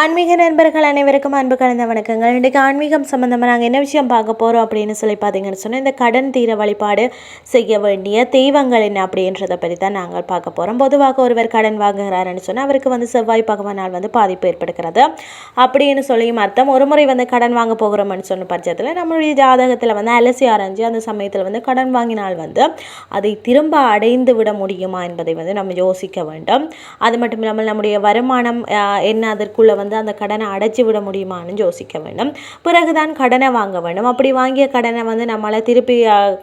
ஆன்மீக நண்பர்கள் அனைவருக்கும் அன்பு கலந்த வணக்கங்கள். இன்றைக்கு ஆன்மீகம் சம்மந்தமாக நாங்கள் என்ன விஷயம் பார்க்க போகிறோம் அப்படின்னு சொல்லி பார்த்தீங்கன்னு சொன்னால் இந்த கடன் தீர வழிபாடு செய்ய வேண்டிய தெய்வங்கள் என்ன அப்படின்றத பற்றி தான் நாங்கள் பார்க்க போகிறோம் பொதுவாக ஒருவர் கடன் வாங்குகிறாருன்னு சொன்னால் அவருக்கு வந்து செவ்வாய் பகவானால் வந்து பாதிப்பு ஏற்படுகிறது. அப்படின்னு சொல்லியும் அர்த்தம். ஒரு முறை வந்து கடன் வாங்க போகிறோம்னு சொன்ன பட்சத்தில் நம்மளுடைய ஜாதகத்தில் வந்து அலசி ஆராய்ஞ்சு அந்த சமயத்தில் வந்து கடன் வாங்கினால் வந்து அதை திரும்ப அடைந்து விட முடியுமா என்பதை வந்து நம்ம யோசிக்க வேண்டும். அது மட்டும் இல்லாமல் நம்முடைய வருமானம் என்ன அதற்குள்ள வந்து அந்த கடனை அடைச்சி விட முடியுமான்னு யோசிக்க வேண்டும் பிறகுதான் கடனை வாங்க வேண்டும் அப்படி வாங்கிய கடனை வந்து நம்மளால் திருப்பி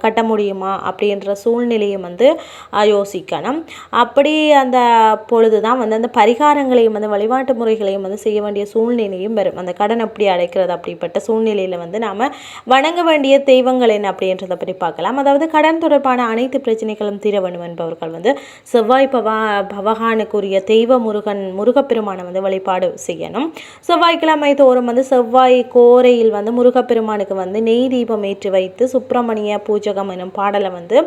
கட்ட முடியுமா அப்படின்ற சூழ்நிலையை வந்து யோசிக்கணும். அப்படி அந்த பொழுது தான் வந்து அந்த பரிகாரங்களையும் வந்து வழிபாட்டு முறைகளையும் வந்து செய்ய வேண்டிய சூழ்நிலையும் வரும். அந்த கடன் எப்படி அடைக்கிறது அப்படிப்பட்ட சூழ்நிலையில் வந்து நாம் வணங்க வேண்டிய தெய்வங்கள் என்ன அப்படின்றத பற்றி பார்க்கலாம். அதாவது கடன் தொடர்பான அனைத்து பிரச்சனைகளும் தீர வேண்டும் என்பவர்கள் வந்து செவ்வாய் பவா பவகானுக்குரிய தெய்வ முருகன் முருகப்பெருமானை வந்து வழிபாடு செய்யணும் செவ்வாய்க்கிழமை தோறும் வந்து செவ்வாய் கோரையில் வந்து முருகப்பெருமானுக்கு வந்து நெய் தீபம் ஏற்றி வைத்து சுப்பிரமணிய பூஜகம் எனும் பாடலை வந்து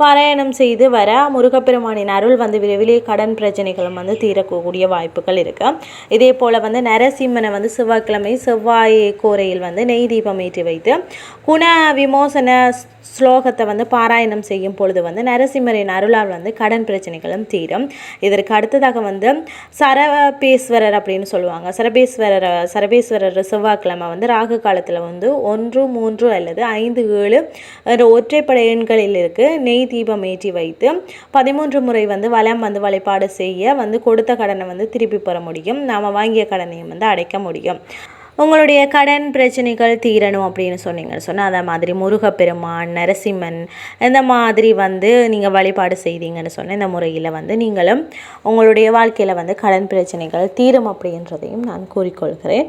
பாராயணம் செய்து வர முருகப்பெருமானின் அருள் வந்து விரைவிலே கடன் பிரச்சனைகளும் வந்து தீரக்கூடிய வாய்ப்புகள் இருக்கு. இதே போல் வந்து நரசிம்மனை வந்து செவ்வாய்க்கிழமை செவ்வாய் கோரையில் வந்து நெய் தீபம் ஏற்றி வைத்து குண விமோசன ஸ்லோகத்தை வந்து பாராயணம் செய்யும் பொழுது வந்து நரசிம்மரின் அருளால் வந்து கடன் பிரச்சனைகளும் தீரும். இதற்கு அடுத்ததாக வந்து சரபேஸ்வரர் அப்படின்னு சொல்லுவாங்க. சரபேஸ்வரர் சரபேஸ்வரர் செவ்வாய்க்கிழமை வந்து ராகு காலத்தில் வந்து ஒன்று மூன்று அல்லது ஐந்து ஏழு ஒற்றைப்படை எண்களில் இருக்கு. நெய் தீபம் ஏற்றி வைத்து பதிமூன்று முறை வந்து வளம் வந்து வழிபாடு செய்ய வந்து கொடுத்த கடனை வந்து திருப்பி பெற முடியும். நாம் வாங்கிய கடனையும் வந்து அடைக்க முடியும். உங்களுடைய கடன் பிரச்சனைகள் தீரணும் அப்படின்னு சொன்னீங்கன்னு சொன்னால் அதை மாதிரி முருகப்பெருமான் நரசிம்மன் இந்த மாதிரி வந்து நீங்கள் வழிபாடு செய்தீங்கன்னு சொன்ன இந்த முறையில் வந்து நீங்களும் உங்களுடைய வாழ்க்கையில் வந்து கடன் பிரச்சனைகள் தீரும் அப்படின்றதையும் நான் கூறிக்கொள்கிறேன்.